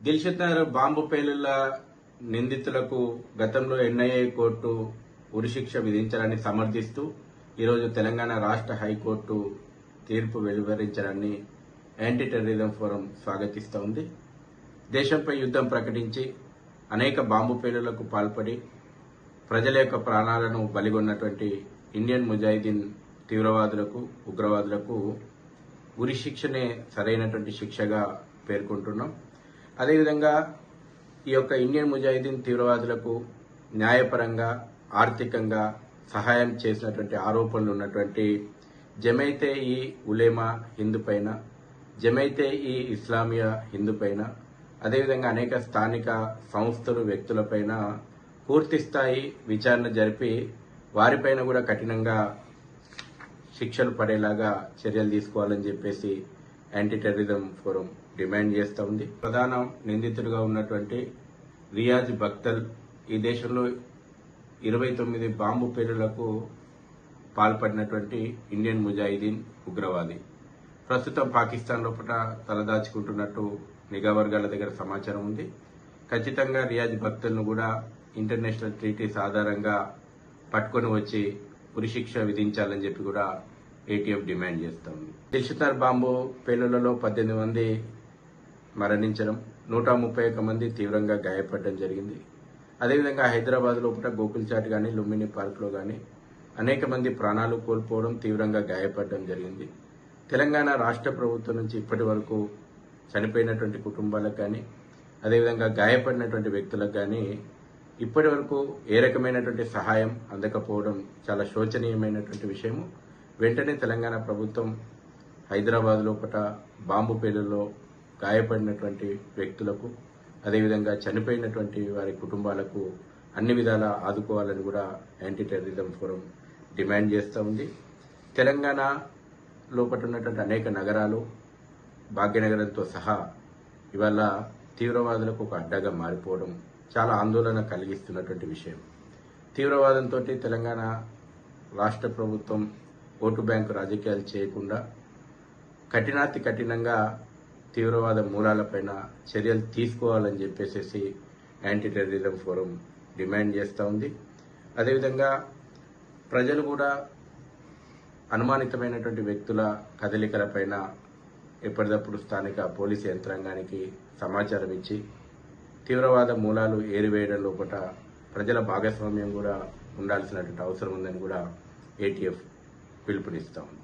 దిల్షుద్ Nagar bomb పేలుళ్ళ నిందితులకు గతంలో NIA court ఉరిశిక్ష విధించాలని సమర్థిస్తూ ఈరోజు తెలంగాణ రాష్ట్ర హైకోర్టు తీర్పు వెలువరించడాన్ని యాంటీ టెర్రరిజం ఫోరం స్వాగతిస్తోంది దేశంపై యుద్ధం ప్రకటించి అనేక బాంబు పేలులకు పాల్పడి ప్రజల యొక్క ప్రాణాలను బలిగొన్నటువంటి ఇండియన్ ముజాహిదీన్ తీవ్రవాదులకు ఉగ్రవాదులకు ఉరి శిక్షనే సరైనటువంటి శిక్షగా పేర్కొంటున్నాం. అదేవిధంగా ఈ యొక్క ఇండియన్ ముజాహిదీన్ తీవ్రవాదులకు న్యాయపరంగా ఆర్థికంగా సహాయం చేసినటువంటి ఆరోపణలు ఉన్నటువంటి జమైతే ఈ ఉలేమా హిందూ పైన జమైతే ఈ ఇస్లామియా హిందూ పైన అదేవిధంగా అనేక స్థానిక సంస్థలు వ్యక్తులపైన పూర్తి స్థాయి విచారణ జరిపి వారిపైన కూడా కఠినంగా శిక్షలు పడేలాగా చర్యలు తీసుకోవాలని చెప్పేసి యాంటీ టెర్రరిజం ఫోరం డిమాండ్ చేస్తూ ఉంది. ప్రధాన నిందితుడిగా ఉన్నటువంటి రియాజ్ బక్తల్ ఈ దేశంలో ఇరవై తొమ్మిది బాంబు పేలులకు పాల్పడినటువంటి ఇండియన్ ముజాహిదీన్ ఉగ్రవాది. ప్రస్తుతం పాకిస్తాన్ లోపల తలదాచుకుంటున్నట్టు నిఘా వర్గాల దగ్గర సమాచారం ఉంది. ఖచ్చితంగా రియాజ్ భక్తులను కూడా ఇంటర్నేషనల్ ట్రీటీస్ ఆధారంగా పట్టుకొని వచ్చి ఉరిశిక్ష విధించాలని చెప్పి కూడా ఏటీఎఫ్ డిమాండ్ చేస్తోంది. దిల్షుతార్ బాంబు పేలులలో పద్దెనిమిది మంది మరణించడం నూట ముప్పై ఒక్క మంది తీవ్రంగా గాయపడడం జరిగింది. అదేవిధంగా హైదరాబాద్ లోపల గోకుల్చాట్ కానీ లుంబిని పార్క్లో కానీ అనేక మంది ప్రాణాలు కోల్పోవడం తీవ్రంగా గాయపడడం జరిగింది. తెలంగాణ రాష్ట్ర ప్రభుత్వం నుంచి ఇప్పటి వరకు చనిపోయినటువంటి కుటుంబాలకు కానీ అదేవిధంగా గాయపడినటువంటి వ్యక్తులకు కానీ ఇప్పటి వరకు ఏ రకమైనటువంటి సహాయం అందకపోవడం చాలా శోచనీయమైనటువంటి విషయము. వెంటనే తెలంగాణ ప్రభుత్వం హైదరాబాద్ లోపల బాంబు పేలుల్లో గాయపడినటువంటి వ్యక్తులకు అదేవిధంగా చనిపోయినటువంటి వారి కుటుంబాలకు అన్ని విధాలా ఆదుకోవాలని కూడా యాంటీ టెర్రరిజం ఫోరం డిమాండ్ చేస్తూ ఉంది. తెలంగాణ లోపల ఉన్నటువంటి అనేక నగరాలు భాగ్యనగరంతో సహా ఇవాళ తీవ్రవాదులకు ఒక అడ్డగా మారిపోవడం చాలా ఆందోళన కలిగిస్తున్నటువంటి విషయం. తీవ్రవాదంతో తెలంగాణ రాష్ట్ర ప్రభుత్వం ఓటు బ్యాంకు రాజకీయాలు చేయకుండా కఠినాతి కఠినంగా తీవ్రవాద మూలాలపైన చర్యలు తీసుకోవాలని చెప్పేసి యాంటీ టెర్రరిజం ఫోరం డిమాండ్ చేస్తూ ఉంది. అదేవిధంగా ప్రజలు కూడా అనుమానితమైనటువంటి వ్యక్తుల కదలికలపైన ఎప్పటికప్పుడు స్థానిక పోలీసు యంత్రాంగానికి సమాచారం ఇచ్చి తీవ్రవాద మూలాలు ఏరివేయడం లోపల ప్రజల భాగస్వామ్యం కూడా ఉండాల్సినటువంటి అవసరం ఉందని కూడా ఏటీఎఫ్ పిలుపునిస్తూ. ఉంది